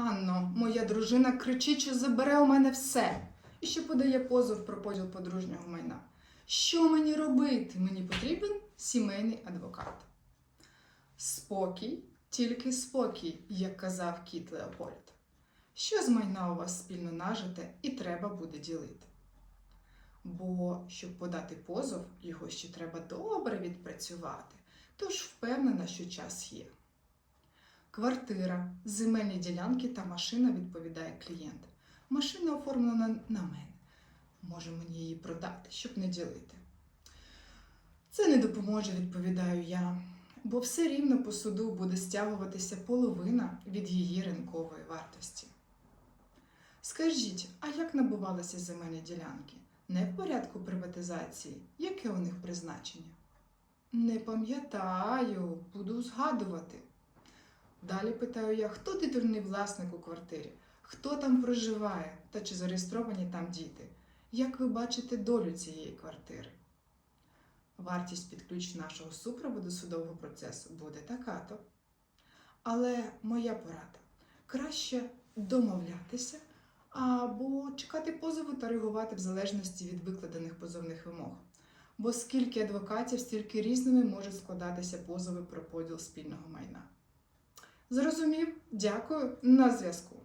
Анно, моя дружина кричить, що забере у мене все. І ще подає позов про поділ подружнього майна. Що мені робити? Мені потрібен сімейний адвокат. Спокій, тільки спокій, як казав кіт Леопольд. Що з майна у вас спільно нажите і треба буде ділити. Бо щоб подати позов, його ще треба добре відпрацювати, тож впевнена, що час є. Квартира, земельні ділянки та машина відповідає клієнт. Машина оформлена на мене. Може мені її продати, щоб не ділити. Це не допоможе, відповідаю я, бо все рівно по суду буде стягуватися половина від її ринкової вартості. Скажіть, а як набувалися земельні ділянки? Не в порядку приватизації? Яке у них призначення? Не пам'ятаю, буду згадувати. Далі питаю я, хто титульний власник у квартирі, хто там проживає та чи зареєстровані там діти? Як ви бачите долю цієї квартири? Вартість під нашого супроводу судового процесу буде така-то. Але моя порада краще домовлятися або чекати позову та реагувати в залежності від викладених позовних вимог. Бо скільки адвокатів, стільки різними можуть складатися позови про поділ спільного майна. Зрозумів, дякую, на зв'язку.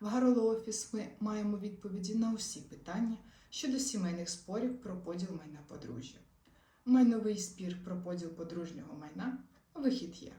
В Гароло Офіс ми маємо відповіді на усі питання щодо сімейних спорів про поділ майна подружжя. Майновий спір про поділ подружнього майна вихід є.